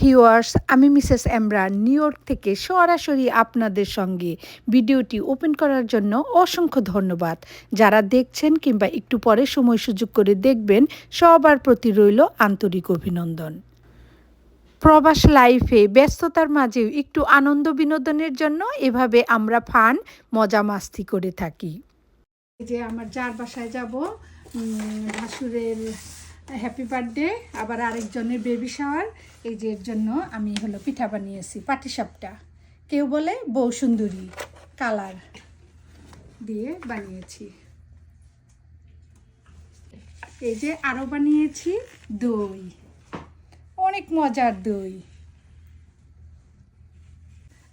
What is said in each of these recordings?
Viewers আমি Mrs Emran new York থেকে সরাসরি আপনাদের সঙ্গে ভিডিওটি ওপেন করার জন্য অসংখ্য ধন্যবাদ। যারা দেখছেন কিংবা একটু পরে সময় সুযোগ করে দেখবেন, সবার প্রতি রইল আন্তরিক অভিনন্দন। প্রবাস লাইফে ব্যস্ততার মাঝেও একটু আনন্দ বিনোদনের জন্য এভাবে আমরা ফান, মজা মাস্তি করে থাকি। যে আমার যার বাসায় যাব ভাসুরের হ্যাপি বার্থডে আবার আরেকজনের বেবি শাওয়ার এই যে এর জন্য আমি হলো পিঠা বানিয়েছি পাটিসাপটা কেউ বলে বউ সুন্দরী, কালার দিয়ে বানিয়েছি। এই যে আরও বানিয়েছি দই, অনেক মজার দই।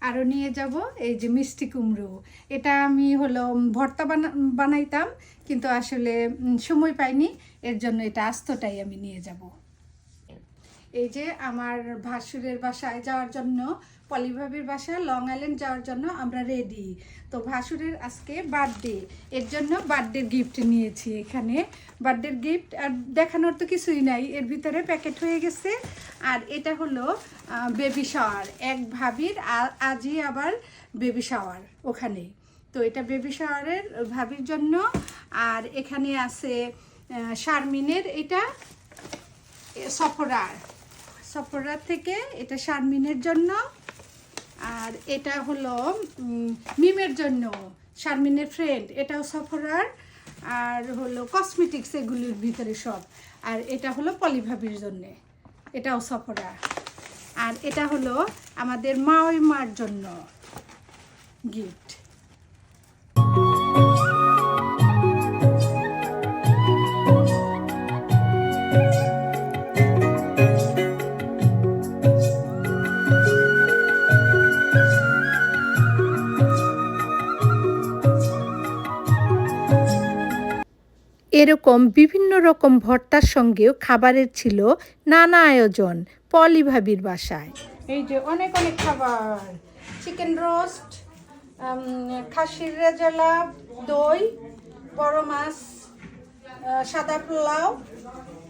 আরও নিয়ে যাব, এই যে মিষ্টি কুমড়ো। এটা আমি হলো ভর্তা বানা, বানাইতাম, কিন্তু আসলে সময় পাইনি। এর জন্য এটা আস্তটাই আমি নিয়ে যাব। এই যে আমার ভাসুরের বাসায় যাওয়ার জন্য, পলিভাবির বাসা লং আইল্যান্ড যাওয়ার জন্য আমরা রেডি তো ভাসুরের আজকে বার্থডে এর জন্য বার্থডে গিফট নিয়েছি এখানে। বার্থডের গিফট আর দেখানোর তো কিছুই নাই, এর ভিতরে প্যাকেট হয়ে গেছে। আর এটা হলো বেবি শাওয়ার এক ভাবির আজই আবার বেবি শাওয়ার ওখানে। তো এটা বেবি শাওয়ারের ভাবির জন্য, আর এখানে আছে শারমিনের এটা সফরার সফরার থেকে এটা শারমিনের জন্য, আর এটা হলো মিমের জন্য, শারমিনের ফ্রেন্ড এটাও সফরার, আর হলো কসমেটিক্স এগুলির ভিতরে সব, আর এটা হলো পলিভাবির জন্যে, এটাও সফরার আর এটা হলো আমাদের মা ওই মার জন্য গিফট এরকম বিভিন্ন রকম ভর্তার সঙ্গেও খাবারের ছিল নানা আয়োজন পলি ভাবির বাসায়। এই যে অনেক অনেক খাবার। চিকেন রোস্ট খাসির রেজালা দই বড় মাছ সাদা পোলাও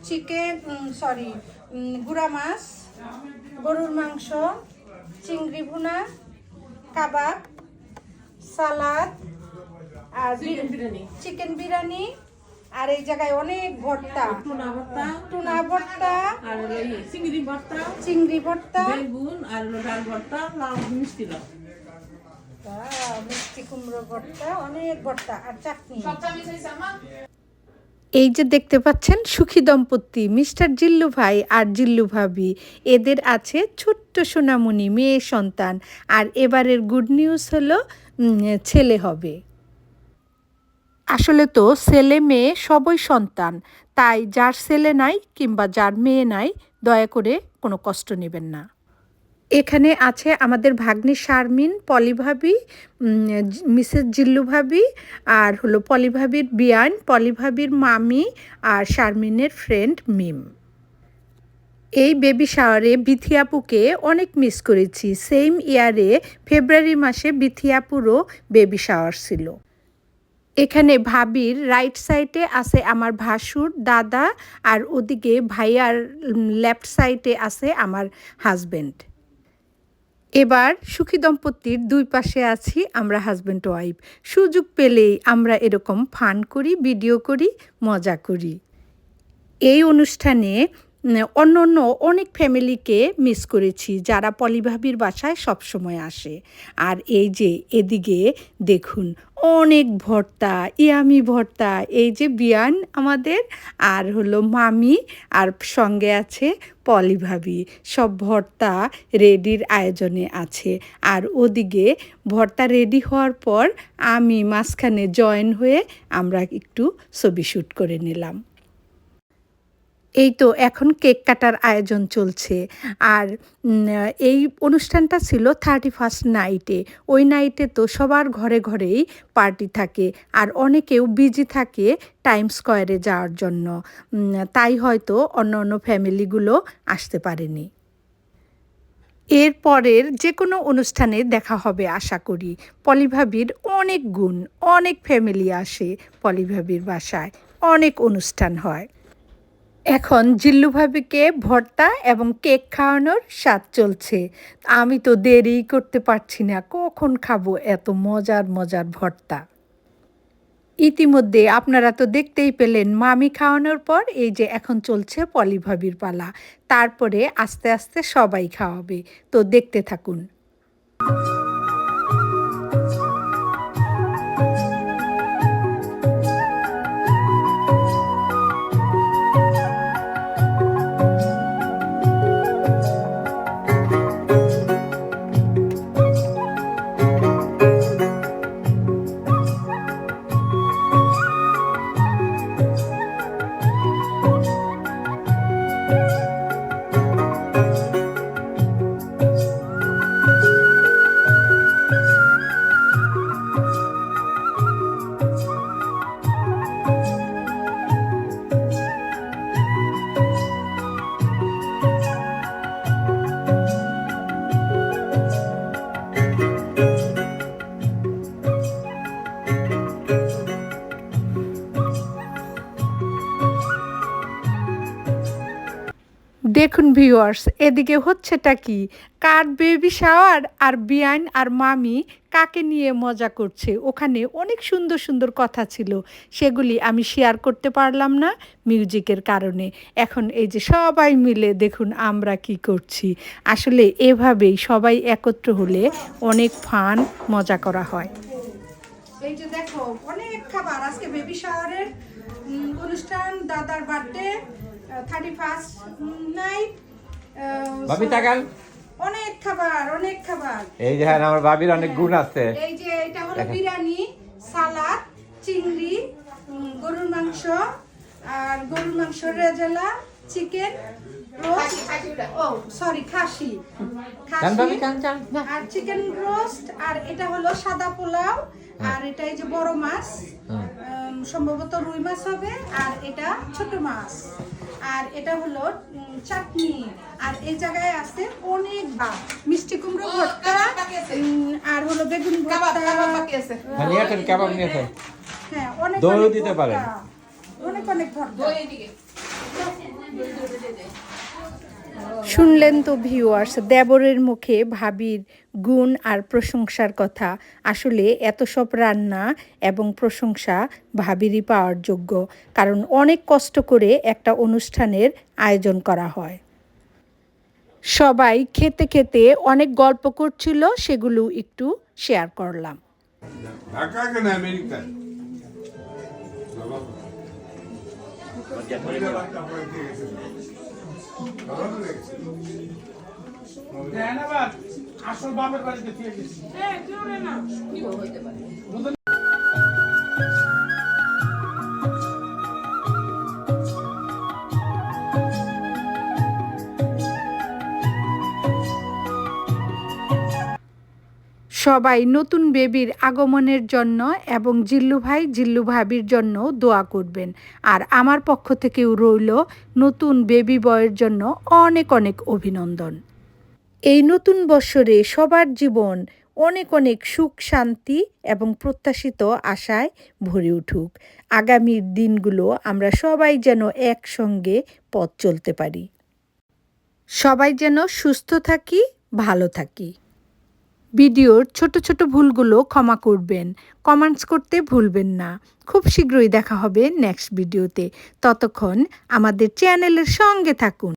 চিকেন সরি গুড়া মাছ গরুর মাংস চিংড়ি ভুনা কাবাব সালাদ আর চিকেন বিরিয়ানি আর এই জায়গায় অনেক ভর্তা। টুনা ভর্তা। টুনা ভর্তা। আর চিংড়ি ভর্তা। চিংড়ি ভর্তা। বেগুন আর ডাল ভর্তা লাউ মিষ্টি লাউ মিষ্টি কুমড়ো ভর্তা অনেক ভর্তা। আর চাটনি। এই যে দেখতে পাচ্ছেন সুখী দম্পতি মিস্টার জিল্লু ভাই আর জিল্লু ভাবি। এদের আছে ছোট্ট সোনামণি মেয়ে সন্তান। আর এবারের গুড নিউজ হলো ছেলে হবে। আসলে তো ছেলে মেয়ে সবই সন্তান। তাই যার ছেলে নাই কিংবা যার মেয়ে নাই, দয়া করে কোনো কষ্ট নেবেন না। এখানে আছে আমাদের ভাগ্নি শারমিন পলিভাবি মিসেস জিল্লু ভাবি, আর হলো পলিভাবির বিয়ান পলিভাবির মামি, আর শারমিনের ফ্রেন্ড মিম। এই বেবি শাওয়ারে বিথিয়াপুকে অনেক মিস করেছি। সেম ইয়ারে ফেব্রুয়ারি মাসে বিথিয়াপুরও বেবি শাওয়ার ছিল। এখানে ভাবির রাইট সাইডে আছে আমার ভাসুর, দাদা, আর ওদিকে ভাইয়ার লেফট সাইডে আছে আমার হাজবেন্ড এবার সুখী দম্পতির দুই পাশে আছি আমরা হাজব্যান্ড ওয়াইফ সুযোগ পেলেই আমরা এরকম ফান করি ভিডিও করি, মজা করি। এই অনুষ্ঠানে অন্য অন্য অনেক ফ্যামিলিকে মিস করেছি, যারা পলিভাবির বাসায় সবসময় আসে। আর এই যে এদিকে দেখুন, অনেক ভর্তা, ইয়ামি ভর্তা, এই যে বিয়ান আমাদের, আর হলো মামি, আর সঙ্গে আছে পলিভাবি। সব ভর্তা রেডির আয়োজনে আছে। আর ওদিকে ভর্তা রেডি হওয়ার পর আমি মাঝখানে জয়েন হয়ে আমরা একটু ছবি শ্যুট করে নিলাম। এই তো এখন কেক কাটার আয়োজন চলছে। আর এই অনুষ্ঠানটা ছিল থার্টি ফার্স্ট নাইটে ওই নাইটে তো সবার ঘরে ঘরেই পার্টি থাকে আর অনেকেও বিজি থাকে টাইম স্কোয়ারে যাওয়ার জন্য। তাই হয়তো অন্য অন্য ফ্যামিলিগুলো আসতে পারেনি। এর পরের যে কোনো অনুষ্ঠানে দেখা হবে আশা করি। পলিভাবির অনেক গুণ, অনেক ফ্যামিলি আসে পলিভাবির বাসায়। অনেক অনুষ্ঠান হয়। এখন জিল্লু ভাবিকে ভর্তা এবং কেক খাওয়ানোর স্বাদ চলছে। আমি তো দেরি করতে পারছি না, কখন খাব এত মজার মজার ভর্তা? ইতিমধ্যে আপনারা তো দেখতেই পেলেন, মামি খাওয়ানোর পর এই যে এখন চলছে পলিভাবির পালা। তারপরে আস্তে আস্তে সবাই খাওয়াবে, তো দেখতে থাকুন। দেখুন ভিউয়ার্স এদিকে হচ্ছেটা কি? কার বেবি শাওয়ার আর বিয়ান আর মামি কাকে নিয়ে মজা করছে? ওখানে অনেক সুন্দর সুন্দর কথা ছিল। সেগুলি আমি শেয়ার করতে পারলাম না মিউজিকের কারণে। এখন এই যে সবাই মিলে দেখুন আমরা কি করছি। আসলে এভাবেই সবাই একত্র হলে অনেক ফান মজা করা হয়। এই যে দেখো, অনেক খাবার। আজকে বেবি শাওয়ারের অনুষ্ঠান, দাদার বার্থডে থার্টি ফার্স্ট নাইট ভাবি তাকান। অনেক খাবার অনেক খাবার। এই যে হ্যাঁ আমার ভাবির অনেক গুণ আছে। এই যে এটা হলো বিরিয়ানি সালাদ চিংড়ি গরুর মাংস আর গরুর মাংস রেজালা চিকেন ও সরি খাসি। আর চিকেন রোস্ট আর এটা হলো সাদা পোলাও আর এটা এই যে বড় মাছ সম্ভবত রুই মাছ হবে আর এটা ছোট মাছ। আর এটা হলো চাটনি। আর এই জায়গায় আছে অনেক বা মিষ্টি কুমড়ো ভর্তা আর হলো বেগুন ভর্তা। হ্যাঁ কেবাব নিয়ে হ্যাঁ অনেক দিতে। পারেন। অনেক অনেক ভর্তা। শুনলেন তো ভিউয়ার্স দেবরের মুখে ভাবির গুণ আর প্রশংসার কথা। আসলে এত সব রান্না এবং প্রশংসা ভাবিরই পাওয়ার যোগ্য কারণ অনেক কষ্ট করে একটা অনুষ্ঠানের আয়োজন করা হয়। সবাই খেতে খেতে অনেক গল্প করছিল সেগুলো একটু শেয়ার করলাম। আসল বাপের বাড়িতে ফিরে গেছি। সবাই নতুন বেবির আগমনের জন্য এবং জিল্লু ভাই জিল্লু ভাবির জন্য দোয়া করবেন। আর আমার পক্ষ থেকেও রইল নতুন বেবি বয়ের জন্য অনেক অনেক অভিনন্দন। এই নতুন বৎসরে সবার জীবন অনেক অনেক সুখ, শান্তি এবং প্রত্যাশিত আশায় ভরে উঠুক। আগামীর দিনগুলো আমরা সবাই যেন একসঙ্গে পথ চলতে পারি। সবাই যেন সুস্থ থাকি, ভালো থাকি। ভিডিওর ছোট ছোট ভুলগুলো ক্ষমা করবেন। কমেন্টস করতে ভুলবেন না। খুব শীঘ্রই দেখা হবে নেক্সট ভিডিওতে। ততক্ষণ আমাদের চ্যানেলের সঙ্গে থাকুন।